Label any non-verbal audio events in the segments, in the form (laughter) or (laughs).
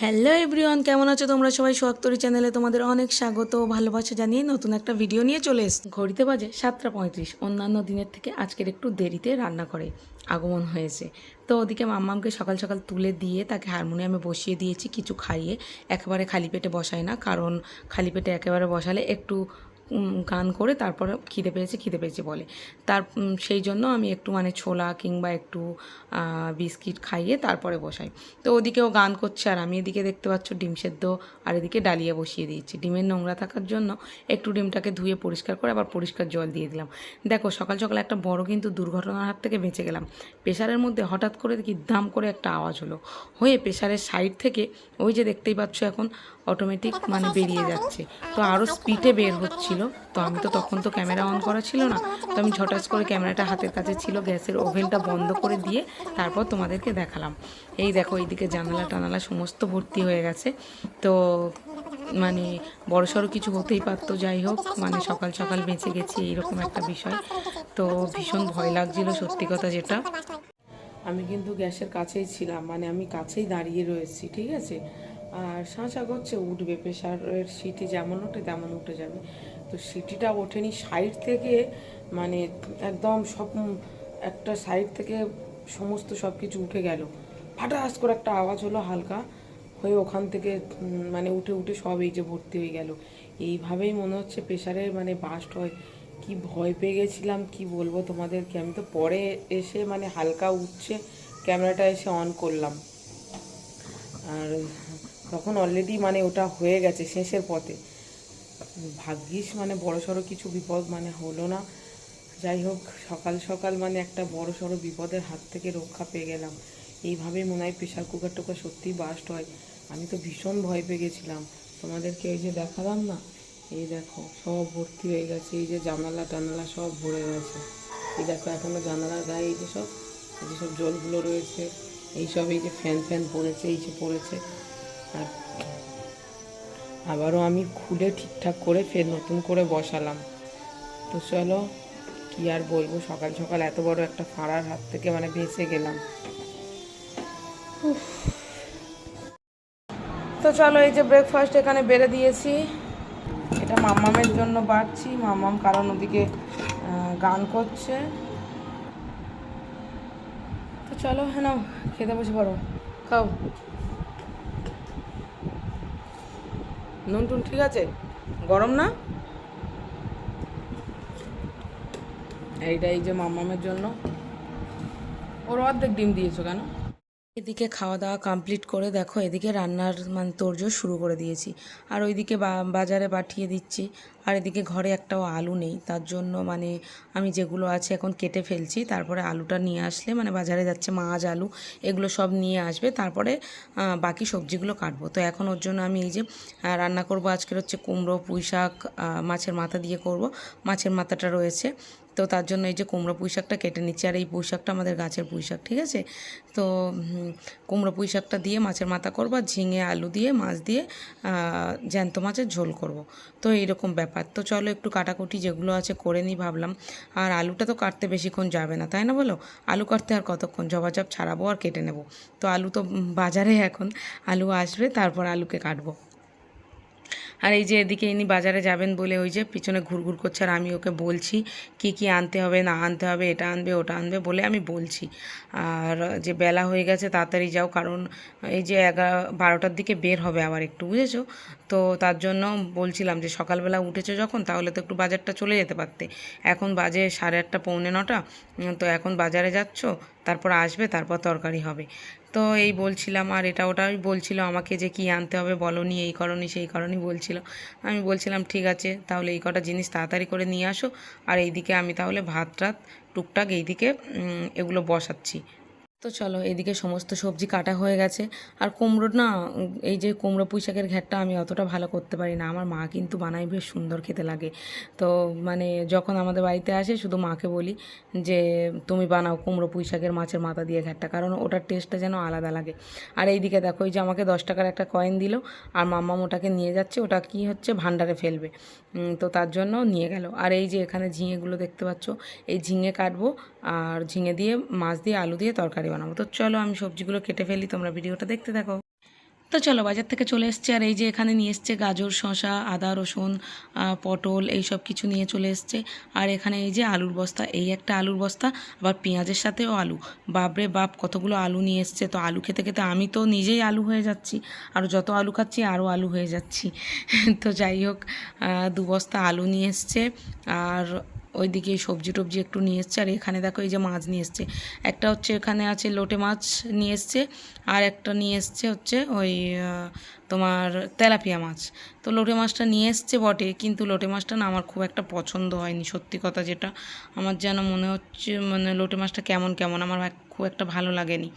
Hello everyone কেমন আছো তোমরা? সবাই সোয়াক্তরি চ্যানেলে তোমাদের অনেক স্বাগত ভালোবাসা জানিয়ে নতুন একটা ভিডিও নিয়ে চলে এস ঘড়িতে বাজে সাতটা পঁয়ত্রিশ। অন্যান্য দিনের থেকে আজকের একটু দেরিতে রান্না করে আগমন হয়েছে। তো ওদিকে মাম্মামকে সকাল সকাল তুলে দিয়ে তাকে হারমোনিয়ামে বসিয়ে দিয়েছি, কিছু খাইয়ে। একেবারে খালি পেটে বসায় না, কারণ খালি পেটে একেবারে বসালে একটু গান করে তারপরে খিদে পেয়েছে খিদে পেয়েছে বলে। তার সেই জন্য আমি একটু মানে ছোলা কিংবা একটু বিস্কিট খাইয়ে তারপরে বসাই। তো ওদিকেও গান করছে আর আমি এদিকে দেখতে পাচ্ছ ডিম সেদ্ধ আর এদিকে ডালিয়া বসিয়ে দিয়েছি। ডিমের নোংরা থাকার জন্য একটু ডিমটাকে ধুয়ে পরিষ্কার করে আবার পরিষ্কার জল দিয়ে দিলাম। দেখো সকাল সকাল একটা বড় কিন্তু দুর্ঘটনার হাত থেকে বেঁচে গেলাম। প্রেশারের মধ্যে হঠাৎ করে দেখি দাম করে একটা আওয়াজ হলো। হয়ে প্রেশারের সাইড থেকে ওই যে দেখতেই পাচ্ছ এখন অটোমেটিক মানে বেরিয়ে যাচ্ছে। তো আরও স্পিডে বের হচ্ছিল তো আমি তো তখন তো ক্যামেরা অন করা ছিল না। তো আমি ঝটাস করে ক্যামেরাটা হাতের কাছে ছিল, গ্যাসের ওভেনটা বন্ধ করে দিয়ে তারপর তোমাদেরকে দেখালাম। এই দেখো, এইদিকে জানালা টানালা সমস্ত ভর্তি হয়ে গেছে। তো মানে বড়সড় কিছু হতেই পারতো, যাই হোক মানে সকাল সকাল বেঁচে গেছি, এইরকম একটা বিষয়। তো ভীষণ ভয় লাগছিল, সত্যি কথা যেটা। আমি কিন্তু গ্যাসের কাছেই ছিলাম মানে আমি কাছেই দাঁড়িয়ে রয়েছি, ঠিক আছে? আর শাঁসা করছে উঠবে প্রেশারের সিটি যেমন ওঠে তেমন উঠে যাবে। তো সিটিটা ওঠেনি। সাইড থেকে মানে একদম সব একটা সাইড থেকে সমস্ত সব কিছু উঠে গেল। ফাটাস করে একটা আওয়াজ হলো হালকা। হয়ে ওখান থেকে মানে উঠে উঠে সব এই যে ভর্তি হয়ে গেল। এইভাবেই মনে হচ্ছে প্রেশারের মানে বাস্ট হয়। কি ভয় পেয়ে গেছিলাম, কি বলব তোমাদেরকে? আমি তো পরে এসে মানে হালকা উঠছে, ক্যামেরাটা এসে অন করলাম। আর তখন অলরেডি মানে ওটা হয়ে গেছে শেষের পথে। ভাগ্যিস মানে বড় সড়ো কিছু বিপদ মানে হলো না। যাই হোক, সকাল সকাল মানে একটা বড় সড়ো বিপদের হাত থেকে রক্ষা পেয়ে গেলাম। এইভাবেই মনে হয় প্রেশার কুকার টুকার সত্যিই বাস্ট হয়। আমি তো ভীষণ ভয় পেয়ে গেছিলাম। তোমাদেরকে এই যে দেখালাম না, এই দেখো, সব ভর্তি হয়ে গেছে। এই যে জানালা টানালা সব ভরে গেছে। এই দেখো, এখনও জানালার গায়ে এই যে সব, এই যে সব জলগুলো রয়েছে। এইসব এই যে ফ্যান ফ্যান পড়েছে, এই যে পড়েছে। আর আবারও আমি খুলে ঠিকঠাক করে ফের নতুন করে বসালাম। তো চলো, কি আর বলব? সকাল সকাল এত বড় একটা ফাড়ার হাত থেকে মানে বেঁচে গেলাম। তো চলো, এই যে ব্রেকফাস্ট এখানে বেড়ে দিয়েছি। এটা মাম্মামের জন্য বাড়ছি। মাম্মাম কারণ ওদিকে গান করছে। তো চলো হ্যাঁ খেতে বসে পড়ো। খাও। নুন টুন ঠিক আছে? গরম না? এইটা এই যে মামামের জন্য। ওর অর্ধেক ডিম দিয়েছ কেন? এদিকে খাওয়া দাওয়া কমপ্লিট করে দেখো, এদিকে রান্নার মানে তোড়জোড় শুরু করে দিয়েছি। আর ওইদিকে বাজারে পাঠিয়ে দিচ্ছি। আর এদিকে ঘরে একটাও আলু নেই। তার জন্য মানে আমি যেগুলো আছে এখন কেটে ফেলছি। তারপরে আলুটা নিয়ে আসলে মানে বাজারে যাচ্ছে মাছ, আলু, এগুলো সব নিয়ে আসবে। তারপরে বাকি সবজিগুলো কাটবো। তো এখন ওর জন্য আমি এই যে রান্না করব আজকের হচ্ছে কুমড়ো পুঁই শাক মাছের মাথা দিয়ে করব। মাছের মাথাটা রয়েছে। তো তার জন্য এই যে কুমড়ো পুঁই শাকটা কেটে নিচ্ছি, আর এই পুঁই শাকটা আমাদের গাছের পুঁই শাক ঠিক আছে? তো কুমড়ো পুঁই শাকটা দিয়ে মাছের মাথা করব, আর ঝিঙে আলু দিয়ে, মাছ দিয়ে জ্যান্ত মাছের ঝোল করব। তো এইরকম ব্যাপার। তো চলো একটু কাটাকুটি যেগুলো আছে করে নিই ভাবলাম। আর আলুটা তো কাটতে বেশিক্ষণ যাবে না, তাই না বলো? আলু কাটতে আর কতক্ষণ? জবাজব ছাড়াবো আর কেটে নেব। তো আলু তো বাজারে এখন। আলু আসবে, তারপর আলুকে কাটবো। আর এই যে এদিকে ইনি বাজারে যাবেন বলে ওই যে পিছনে ঘুরঘুর করছে, আর আমি ওকে বলছি, কি কি আনতে হবে, না আনতে হবে, এটা আনবে, ওটা আনবে বলে আমি বলছি। আর যে বেলা হয়ে গেছে, তাড়াতাড়ি যাও, কারণ এই যে এগারো, বারোটার দিকে বের হবে আবার একটু, বুঝেছ? তো তার জন্য বলছিলাম যে সকালবেলা উঠেছো যখন, তাহলে তো একটু বাজারটা চলে যেতে পারতে। এখন বাজে সাড়ে আটটা, পৌনে নটা, তো এখন বাজারে যাচ্ছ, তারপর আসবে, তারপর তরকারি হবে। তো এই বলছিলাম, আর এটা ওটাই বলছিল আমাকে যে কি আনতে হবে বলনি, এই করনি, সেই করনি বলছিল। আমি বলছিলাম, ঠিক আছে, তাহলে এই কটা জিনিস তাড়াতাড়ি করে নিয়ে আসো, আর এইদিকে আমি তাহলে ভাত টাত টুকটাক এইদিকে এগুলো বসাচ্ছি। তো চলো, এদিকে সমস্ত সবজি কাটা হয়ে গেছে। আর কুমড়ো না, এই যে কুমড়ো পুঁই শাকের ঘ্যাটটা আমি অতটা ভালো করতে পারি না। আমার মা কিন্তু বানাই বেশ সুন্দর খেতে লাগে। তো মানে যখন আমাদের বাড়িতে আসে, শুধু মাকে বলি যে, তুমি বানাও কুমড়ো পুঁই শাকের মাছের মাথা দিয়ে ঘ্যাটটা। কারণ ওটার টেস্টটা যেন আলাদা লাগে। আর এইদিকে দেখো, এই যে আমাকে দশ টাকার একটা কয়েন দিল, আর মাম্মাম ওটাকে নিয়ে যাচ্ছে। ওটা কি হচ্ছে ভান্ডারে ফেলবে। তো তার জন্য নিয়ে গেল। আর এই যে এখানে ঝিঙেগুলো দেখতে পাচ্ছ, এই ঝিঙে কাটবো, আর ঝিঙে দিয়ে, মাছ দিয়ে, আলু দিয়ে তরকারি বানাবো। তো চলো আমি সবজিগুলো কেটে ফেলি, তোমরা ভিডিওটা দেখতে থাকো। তো চলো বাজার থেকে চলে এসছে, আর এই যে এখানে নিয়ে এসছে গাজর শশা আদা, রসুন পটল এই সব কিছু নিয়ে চলে এসছে। আর এখানে এই যে আলুর বস্তা, এই একটা আলুর বস্তা, আবার পেঁয়াজের সাথেও আলু। বাপরে বাপ, কতগুলো আলু নিয়ে এসছে। তো আলু খেতে খেতে আমি তো নিজেই আলু হয়ে যাচ্ছি, আর যত আলু খাচ্ছি আরও আলু হয়ে যাচ্ছি। (laughs) তো যাই হোক দু বস্তা আলু নিয়ে এসছে, আর ওইদিকে সবজি টবজি একটু নিয়ে এসছে, আর এখানে দেখো এই যে মাছ নিয়ে এসছে। একটা হচ্ছে এখানে আছে লোটে মাছ নিয়ে এসছে, আর একটা নিয়ে এসছে হচ্ছে ওই তোমার তেলাপিয়া মাছ। তো লোটে মাছটা নিয়ে এসছে বটে, কিন্তু লোটে মাছটা না আমার খুব একটা পছন্দ হয়নি, সত্যি কথা যেটা। আমার যেন মনে হচ্ছে মানে লোটে মাছটা কেমন কেমন, আমার খুব একটা ভালো লাগেনি।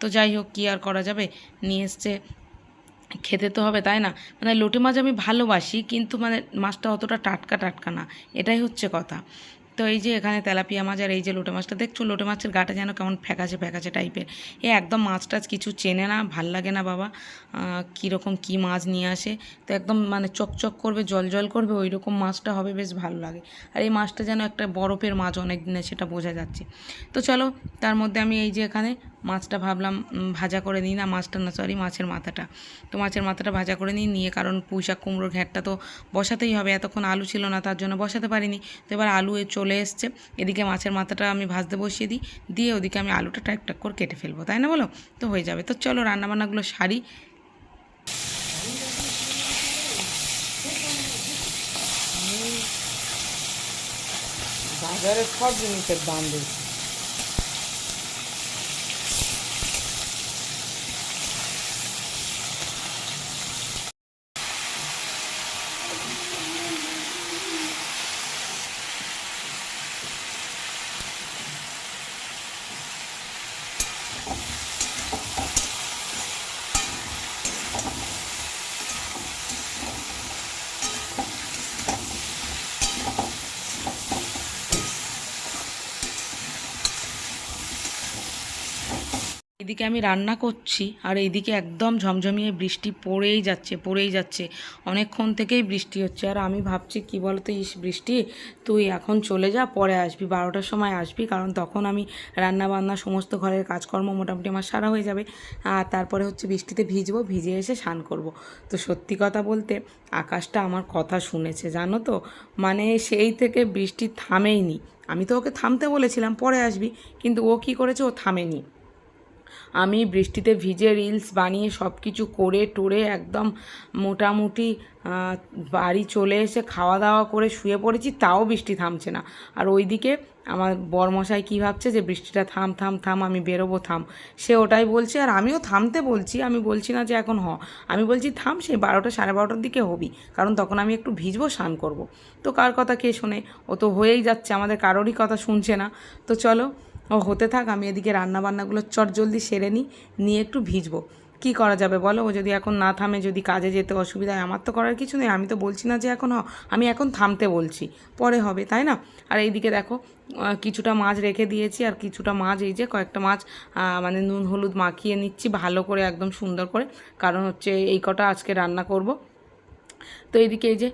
তো যাই হোক, কী আর করা যাবে? নিয়ে এসছে খেতে তো হবে, তাই না? মানে লোটে মাছ আমি ভালোবাসি, কিন্তু মানে মাছটা অতটা টাটকা টাটকা না, এটাই হচ্ছে কথা। তো এই যে এখানে তেলাপিয়া মাছ আর এই যে লোটে মাছটা, দেখছ? লোটে মাছের গাটা যেন কেমন ফ্যাকাচে ফ্যাকাচে টাইপের। এ একদম মাছ টাছ কিছু চেনে না, ভালো লাগে না বাবা। কীরকম কী মাছ নিয়ে আসে। তো একদম মানে চকচক করবে, জল জল করবে ওই রকম মাছটা হবে, বেশ ভালো লাগে। আর এই মাছটা যেন একটা বরফের মাছ অনেক দিনে সেটা বোঝা যাচ্ছে। তো চলো, তার মধ্যে আমি এই যে এখানে মাছটা ভাবলাম ভাজা করে নিই না, মাছটা না সরি মাছের মাথাটা। তো মাছের মাথাটা ভাজা করে নিই, নিয়ে কারণ পুঁই শাক কুমড়োর ঘ্যাটটা তো বসাতেই হবে। এতক্ষণ আলু ছিল না, তার জন্য বসাতে পারিনি। তো এবার আলু, এ চলে এসছে। এদিকে মাছের মাথাটা আমি ভাজতে বসিয়ে দিই। দিয়ে ওদিকে আমি আলুটা টাক টাক করে কেটে ফেলব, তাই না বলো? তো হয়ে যাবে। তো চলো রান্নাবান্নাগুলো সারি। বাজারে সব জিনিসের দাম বেশি। এদিকে আমি রান্না করছি আর এইদিকে একদম ঝমঝমিয়ে বৃষ্টি পড়েই যাচ্ছে পড়েই যাচ্ছে। অনেকক্ষণ থেকেই বৃষ্টি হচ্ছে। আর আমি ভাবছি, কি বলতো, ইস বৃষ্টি, তুই এখন চলে যা, পরে আসবি, বারোটার সময় আসবি, কারণ তখন আমি রান্না বান্না সমস্ত ঘরের কাজকর্ম মোটামুটি আমার সারা হয়ে যাবে। আর তারপরে হচ্ছে বৃষ্টিতে ভিজবো, ভিজে এসে স্নান করব। তো সত্যি কথা বলতে, আকাশটা আমার কথা শুনেছে, জানো তো? মানে সেই থেকে বৃষ্টি থামেইনি। আমি তো ওকে থামতে বলেছিলাম, পরে আসবি, কিন্তু ও কি করেছে, ও থামেনি। আমি বৃষ্টিতে ভিজে রিলস বানিয়ে সব কিছু করে টোরে একদম মোটামুটি বাড়ি চলে এসে খাওয়া দাওয়া করে শুয়ে পড়েছি, তাও বৃষ্টি থামছে না। আর ওইদিকে আমার বরমশাই কী ভাবছে যে বৃষ্টিটা থাম থাম থাম, আমি বেরোবো, থাম। সে ওটাই বলছে, আর আমিও থামতে বলছি, আমি বলছি না যে এখন হ। আমি বলছি, থাম, সে বারোটা সাড়ে বারোটার দিকে হবি, কারণ তখন আমি একটু ভিজবো, স্নান করব। তো কার কথা কে শোনে? ও তো হয়েই যাচ্ছে, আমাদের কারোরই কথা শুনছে না। তো চলো ও, হতে থাক, আমি এদিকে রান্না বান্নাগুলো চট জলদি সেরে নিই নিয়ে একটু ভিজবো। কি করা যাবে বলো? ও যদি এখন না থামে, যদি কাজে যেতে অসুবিধা হয়, আমার তো করার কিছু নেই, আমি তো বলছি না যে এখন হ, আমি এখন থামতে বলছি, পরে হবে, তাই না? আর এইদিকে দেখো কিছুটা মাছ রেখে দিয়েছি, আর কিছুটা মাছ, এই যে কয়েকটা মাছ মানে নুন, হলুদ মাখিয়ে নিচ্ছি, ভালো করে, একদম সুন্দর করে, কারণ হচ্ছে এই কটা আজকে রান্না করব। তো এইদিকে এই যে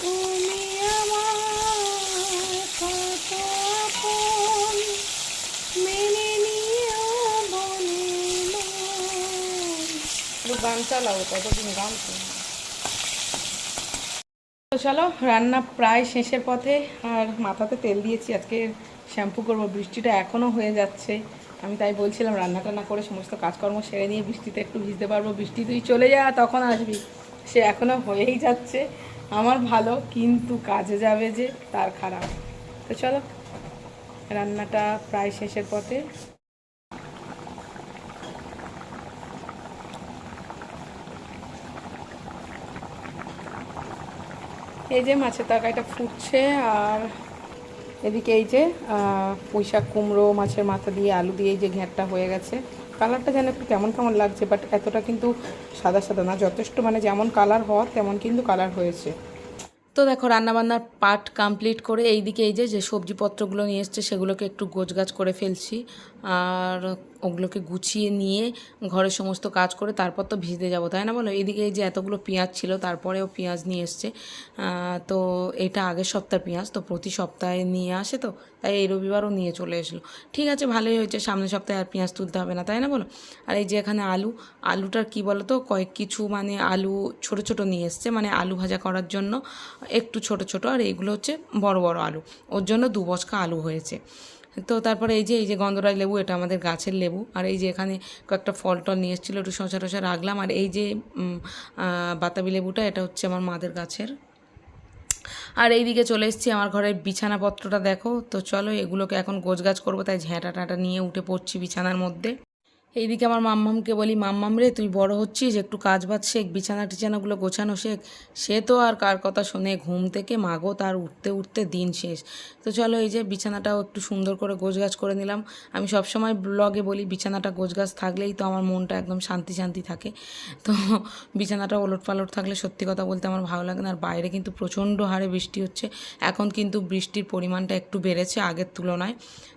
তুমি আমার কত আপন মেনে নিও বলে মন। একটু গান চালাও কতদিন গান তো চলো, রান্না প্রায় শেষের পথে, আর মাথাতে তেল দিয়েছি, আজকে শ্যাম্পু করব। বৃষ্টিটা এখনও হয়ে যাচ্ছে। আমি তাই বলছিলাম রান্না টান্না করে সমস্ত কাজকর্ম সেরে নিয়ে বৃষ্টিতে একটু ভিজতে পারব। বৃষ্টি তুই চলে যা, তখন আসবি। সে এখনও হয়েই যাচ্ছে। আমার ভালো, কিন্তু কাজে যাবে যে তার খারাপ। তো চলো, রান্নাটা প্রায় শেষের পথে। এই যে মাছের তরকারিটা ফুটছে আর এদিকে এই যে আহ, পুঁই শাক কুমড়ো মাছের মাথা দিয়ে আলু দিয়ে এই যে ঘ্যাঁটটা হয়ে গেছে। কালারটা যেন একটু কেমন কেমন লাগছে বাট এতটা কিন্তু সাদা সাদা না। যথেষ্ট মানে যেমন কালার হওয়ার তেমন কিন্তু কালার হয়েছে। তো দেখো রান্নাবান্নার পার্ট কমপ্লিট করে এইদিকে এই যে যে সবজিপত্রগুলো নিয়ে এসছে সেগুলোকে একটু গোছগাছ করে ফেলছি। আর ওগুলোকে গুছিয়ে নিয়ে ঘরের সমস্ত কাজ করে তারপর তো ভিজতে যাব, তাই না বলো? এদিকে যে এতগুলো পেঁয়াজ ছিল, তারপরেও পেঁয়াজ নিয়ে এসছে। তো এটা আগের সপ্তাহের পেঁয়াজ, তো প্রতি সপ্তাহে নিয়ে আসে তো, তাই এই রবিবারও নিয়ে চলে এসলো। ঠিক আছে, ভালোই হয়েছে, সামনের সপ্তাহে আর পেঁয়াজ তুলতে হবে না, তাই না বলো? আর এই যে এখানে আলু, আলুটার কি বলো তো, কয়েক কিছু মানে আলু ছোট ছোট নিয়ে এসছে মানে আলু ভাজা করার জন্য একটু ছোট ছোট, আর এইগুলো হচ্ছে বড় বড় আলু। ওর জন্য দু বছকা আলু হয়েছে। তো তারপরে এই যে এই যে গন্ধরাজ লেবু, এটা আমাদের গাছের লেবু। আর এই যে এখানে কয়েকটা ফল টল নিয়ে এসেছিল, একটু শশা টশা রাখলাম। আর এই যে বাতাবি লেবুটা, এটা হচ্ছে আমার মাদের গাছের। আর এইদিকে চলে এসেছি আমার ঘরের বিছানাপত্রটা দেখো। তো চলো এগুলোকে এখন গোছগাছ করব, তাই ঝ্যাঁটা টাটা নিয়ে উঠে পড়ছি বিছানার মধ্যে। এইদিকে আমার মাম্মামকে বলি, মাম্মাম রে, তুই বড় হচ্ছিস, একটু কাজ বাজ শেখ, বিছানা টিছানাগুলো গোছানো শেখ। সে তো আর কার কথা শোনে, ঘুম থেকে মাগো তার উঠতে উঠতে দিন শেষ। তো চলো এই যে বিছানাটাও একটু সুন্দর করে গোছগাছ করে নিলাম। আমি সবসময় ব্লগে বলি, বিছানাটা গোছগাছ থাকলেই তো আমার মনটা একদম শান্তি শান্তি থাকে। তো বিছানাটা ওলট পালট থাকলে সত্যি কথা বলতে আমার ভালো লাগে না, আর বাইরে কিন্তু প্রচণ্ড হারে বৃষ্টি হচ্ছে। এখন কিন্তু বৃষ্টির পরিমাণটা একটু বেড়েছে আগের তুলনায়।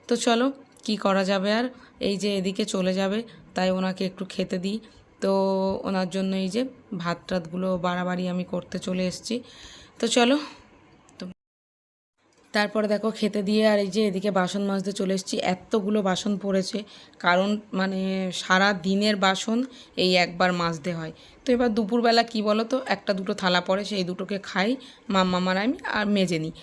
তো চলো কি করা যাবে আর? এই যে এদিকে চলে যাবে, তাই ওনাকে একটু খেতে দিই। তো ওনার জন্য এই যে ভাত টাতগুলো বাড়াবাড়ি আমি করতে চলে এসেছি। তো চলো, তো তারপরে দেখো খেতে দিয়ে আর এই যে এদিকে বাসন মাজতে চলে এসেছি। এতগুলো বাসন পড়েছে, কারণ মানে সারা দিনের বাসন এই একবার মাজতে হয়। তো এবার দুপুরবেলা কি বলো তো, একটা দুটো থালা পড়ে, সেই দুটোকে খাই, মাম্মা মার আমি আর মেজে নিই।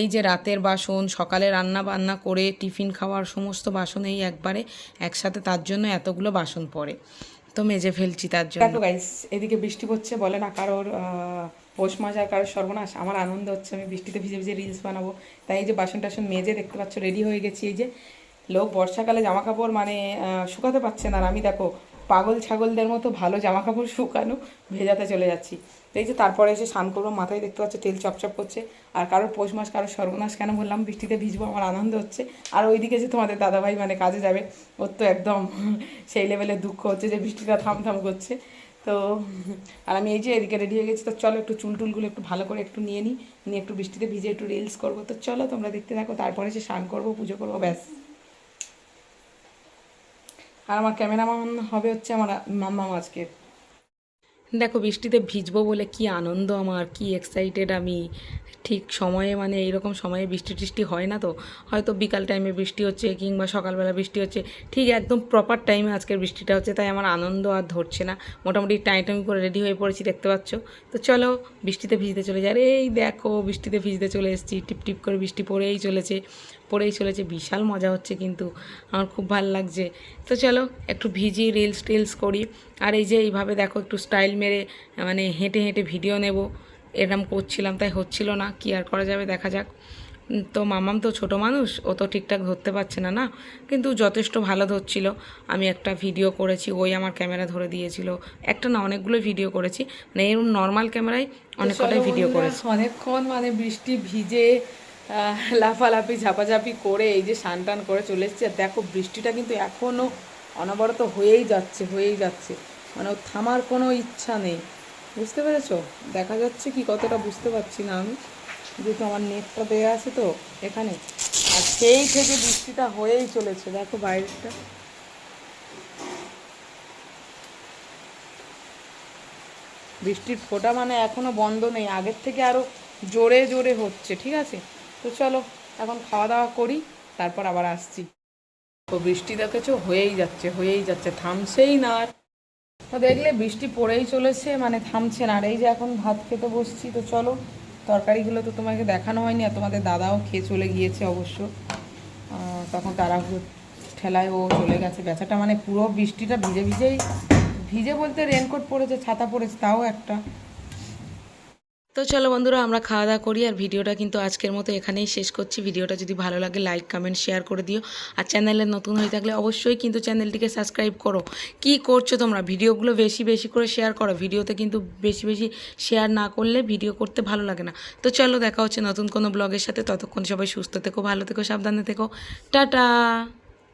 এই যে রাতের বাসন, সকালে রান্না বান্না করে টিফিন খাওয়ার সমস্ত বাসন এই একবারে একসাথে তার জন্য এতগুলো বাসন পড়ে। তো মেজে ফেলছি তার জন্য। দেখো গাইস এদিকে বৃষ্টি পড়ছে বলে না কারোর পৌষ মাস আর কারোর সর্বনাশ। আমার আনন্দ হচ্ছে আমি বৃষ্টিতে ভিজে ভিজে রিলস বানাবো। তাই এই যে বাসন টাসন মেজে দেখতে পাচ্ছ রেডি হয়ে গেছি। এই যে লোক বর্ষাকালে জামা কাপড় মানে শুকাতে পারছে না। আর আমি দেখো পাগল ছাগলদের মতো ভালো জামা কাপড় শুকানো, ভেজাতে চলে যাচ্ছি। এই যে তারপরে এসে স্নান করব, মাথায় দেখতে পাচ্ছ তেল চপচপ করছে। আর কারোর পৌষ মাস, কারোর সর্বনাশ কেন বললাম, বৃষ্টিতে ভিজবো, আমার আনন্দ হচ্ছে। আর ওইদিকে যে তোমাদের দাদাভাই মানে কাজে যাবে, ওর তো একদম সেই লেভেলের দুঃখ হচ্ছে যে বৃষ্টিটা থাম থাম করছে। তো, আর আমি এই যে এদিকে রেডি হয়ে গেছি, তো চলো একটু চুল টুলগুলো একটু ভালো করে একটু নিয়ে নিই। নিয়ে একটু বৃষ্টিতে ভিজে একটু রিলস করব। তো চলো তোমরা দেখতে থাকো, তারপরে সে স্নান করব, পুজো করব, ব্যাস। আর আমার ক্যামেরাম্যান হবে হচ্ছে আমার মাম্মা আজকে। দেখো বৃষ্টিতে ভিজবো বলে কি আনন্দ আমার, কি এক্সাইটেড আমি। ঠিক সময়ে মানে এইরকম সময়ে বৃষ্টি টিষ্টি হয় না তো? হয়তো বিকাল টাইমে বৃষ্টি হচ্ছে কিংবা সকালবেলা বৃষ্টি হচ্ছে। ঠিক একদম প্রপার টাইমে আজকের বৃষ্টিটা হচ্ছে, তাই আমার আনন্দ আর ধরছে না। মোটামুটি টাইম করে রেডি হয়ে পড়েছি, দেখতে পাচ্ছ? তো চলো, বৃষ্টিতে ভিজতে চলে যায় এই দেখো, বৃষ্টিতে ভিজতে চলে এসেছি। টিপ টিপ করে বৃষ্টি পড়েই চলেছে পড়েই চলেছে। বিশাল মজা হচ্ছে কিন্তু। আমার খুব ভালো লাগছে। তো চলো, একটু ভিজি রিলস টিলস করি। আর এই যে এইভাবে দেখো, একটু স্টাইল মেরে মানে হেঁটে হেঁটে ভিডিও নেব। এরম করছিলাম তাই হচ্ছিল না কি আর করা যাবে দেখা যাক। তো মামাম তো ছোট মানুষ ও তো ঠিকঠাক ধরতে পারছে না না? কিন্তু যথেষ্ট ভালো ধরছিল। আমি একটা ভিডিও করেছি ওই আমার ক্যামেরা ধরে দিয়েছিল। একটা না অনেকগুলো ভিডিও করেছি। মানে এরকম নর্মাল ক্যামেরায় অনেক কটাই ভিডিও করেছি। অনেকক্ষণ মানে বৃষ্টি ভিজে লাফালাফি ঝাপাঝাপি করে এই যে স্নান টান করে চলে এসেছি। আর দেখো বৃষ্টিটা কিন্তু এখনও অনবরত হয়েই যাচ্ছে হয়েই যাচ্ছে। মানে থামার কোনো ইচ্ছা নেই। বুঝতে পেরেছ? দেখা যাচ্ছে কি কতটা বুঝতে পারছি না আমি। যেহেতু আমার নেটটা দেওয়া আছে তো এখানে। আর সেই থেকে বৃষ্টিটা হয়েই চলেছে। দেখো বাইরেটা বৃষ্টির ফোঁটা মানে এখনও বন্ধ নেই। আগের থেকে আরও জোরে জোরে হচ্ছে, ঠিক আছে? তো চলো, এখন খাওয়া দাওয়া করি, তারপর আবার আসছি। তো বৃষ্টি দেখেছ? হয়েই যাচ্ছে হয়েই যাচ্ছে। থামছেই না আর। তো দেখলে বৃষ্টি পড়েই চলেছে মানে থামছে না। আর এই যে এখন ভাত খেতে বসছি, তো চলো, তরকারিগুলো তো তোমাকে দেখানো হয়নি, আর তোমাদের দাদাও খেয়ে চলে গিয়েছে অবশ্য। তখন তারা ঠেলায় ও চলে গেছে। বেচাটা মানে পুরো বৃষ্টিটা ভিজে ভিজেই, ভিজে বলতে রেনকোট পরেছে ছাতা পরেছে তাও একটা। তো চলো বন্ধুরা, আমরা খাওয়া দাওয়া করি আর ভিডিওটা কিন্তু আজকের মতো এখানেই শেষ করছি। ভিডিওটা যদি ভালো লাগে লাইক কমেন্ট শেয়ার করে দিও। আর চ্যানেলে নতুন হয়ে থাকলে অবশ্যই কিন্তু চ্যানেলটিকে সাবস্ক্রাইব করো। কি করছ তোমরা? ভিডিওগুলো বেশি বেশি করে শেয়ার করো। ভিডিওতে কিন্তু বেশি বেশি শেয়ার না করলে ভিডিও করতে ভালো লাগে না। তো চলো, দেখা হচ্ছে নতুন কোনো ব্লগের সাথে। ততক্ষণ সবাই সুস্থ থেকো, ভালো থেকো, সাবধানে থেকো। টাটা!